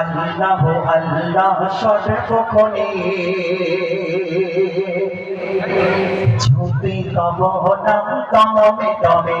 আল্লাহ আল্লাহ সর্বক্ষণে ঝুঁকি তব নাম তমে তমে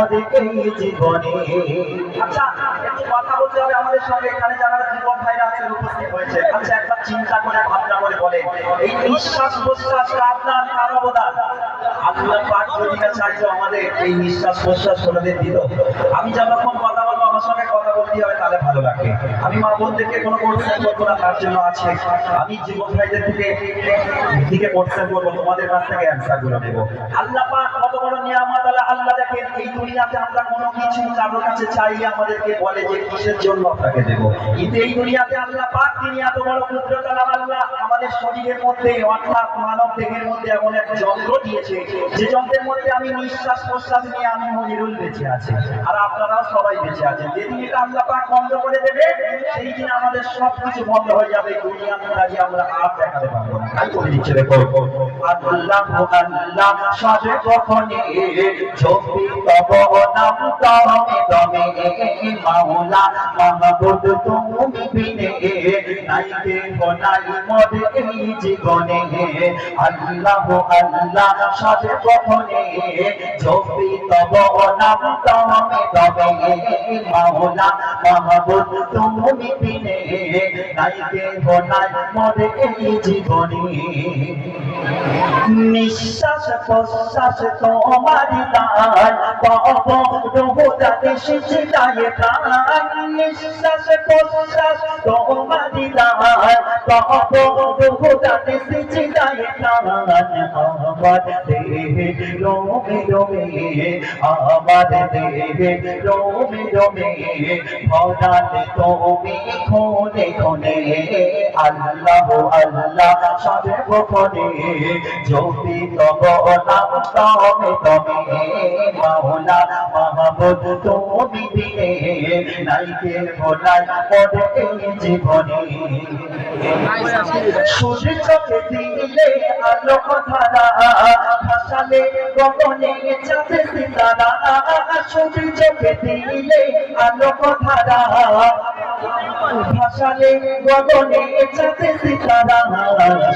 জীবনে আচ্ছা একটু কথা আমাদের জীবন উপস্থিত হয়েছে আচ্ছা চিন্তা করে, ভাবনা করে এই নিঃশ্বাস প্রশ্বাসটা আপনার আমাদের, এই নিঃশ্বাস প্রশ্বাস আমি যতক্ষণ কথা আমার সঙ্গে কথা বলতে হবে তাহলে ভালো লাগবে আমি মা বোনদেরকে কোনো কোর্সেন করব না, তার জন্য আছে। আমি জীবন ভাইদের থেকে দিকে কোর্সেন করব, তোমাদের কাছ থেকে অ্যান্সারগুলো নেব। আল্লাহ পাক কত বড় নিয়ামত আল্লাহ আল্লাহ দেখেন, এই দুনিয়াতে আমরা কোনো কিছু কারোর কাছে চাইলে আমাদেরকে বলে যে কিসের জন্য আপনাকে দেব। কিন্তু এই দুনিয়াতে আল্লাহ পাক, তিনি এত বড় কুদরতালা আল্লাহ, আমাদের শরীরের মধ্যে, অর্থাৎ মানব দেহের মধ্যে এমন এক যন্ত্র দিয়েছে, যে যন্ত্রের মধ্যে আমি নিঃশ্বাস প্রশ্বাস নিয়ে আমি মনিরুল বেঁচে আছি। আর আপনারাও সবাই বেঁচে আছেন। যেদিন এটা আল্লাহ পাক বন্ধ করে দেবে সেই দিন আমাদের সব কিছু বন্ধ হয়ে যাবে। এই দুনিয়াতে আমরা আর দেখাতে পারব না। তাই করে দিচ্ছে দেখো। আল্লাহ আল্লাহ সর্বক্ষণে ঝুঁকি তব নাম তমে তমে মাওলা মাহবুদ তুমি বিনে নাইতে হনাই মরে এই জীবনে। আল্লাহ আল্লাহ সর্বক্ষণে ঝুঁকি তব নাম তমে তমে মাওলা মাহবুদ তুমি বিনে নাইতে হনাই মরে এই জীবনে। নিঃশ্বাস প্রশ্বাস তোমারি দান পাব রোদাতে শিশি দায়ে প্রাণ। নিঃশ্বাস প্রশ্বাস তোমারি দান পাব রোদাতে শিশি আমার দেহে রোমে রোমে আমার দেহে রোমে রোমে ভরান তুমি খোনে আল্লাহ আল্লাহ সর্বক্ষণে জ্যোতি তব নাম তমে তমে মাওলা মাহবুদ তুমি দিলে। নাইকে ভোলাই পড়ে জীবনে। সূর্য দিলে আলো ধারা ভাসালে গগনে চাঁদে সিতারা। সূর্য দিলে আলো ধারা ভাসালে গগনে চাঁদে সিতারা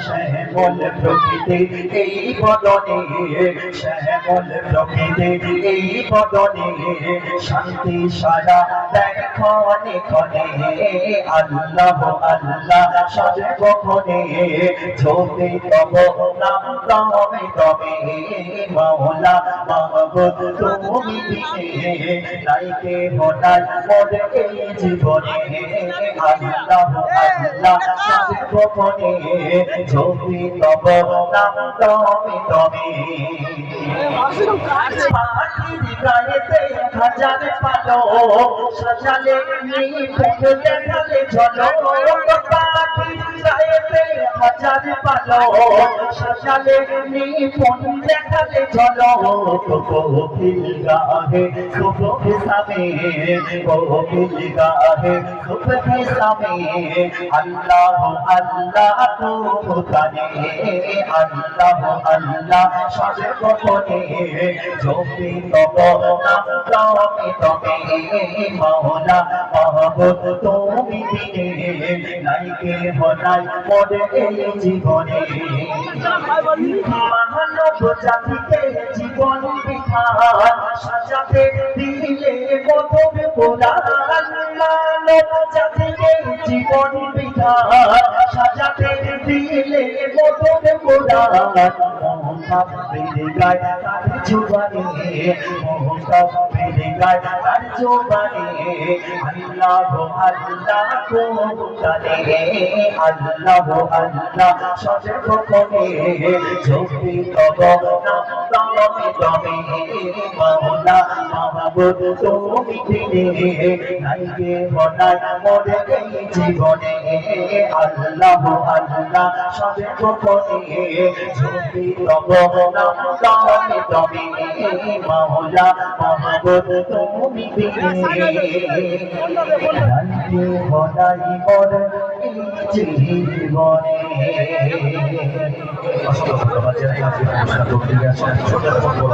শ্যামল প্রকৃতি এই বদনে শ্যামল প্রকৃতি এই বদনে শান্তি সারা দেখনে খনে আল্লাহ আল্লাহ, সর্বক্ষণে ঝোঁকে তব নাম তমে মাওলা মাহবুদ তুমি দিনে নাইকে হনাই মরে এই জীবনে আল্লাহ আল্লাহ সর্বক্ষণে ঝোঁকে তব নাম তমে তমে পাখির গায়েতে হাজার পালো সাজালে নিপুণ দেখালে ঝলক পাখির গায়েতে হাজার পালো সাজালে নিপুণ দেখালে তমে নাইকে হনাই মরে জীবনে। মানব জাতিকে জীবন বিধান সাজাতে দিলে মধুর পুরাণ মানব জাতিকে জীবন বিধান সাজাতে দিলে মধুর পুরাণ মোহতাব বেড়ে গায় তার জোবানে মোহতাব বেড়ে গায় তার জোবানে আল্লাহ আল্লাহ কোটানে আল্লাহ আল্লাহ সজে গোপনে তব নাম তমে তমে মাওলা মাহবুব তুমি দিনে নাইগে বনাই মোরে এই জীবনে আল্লাহ আল্লাহ সবে গোপনে তব তমে তমে মাওলা মাহবুব তুমি দিনে নাইগে বনাই জীবনে ছোট বড়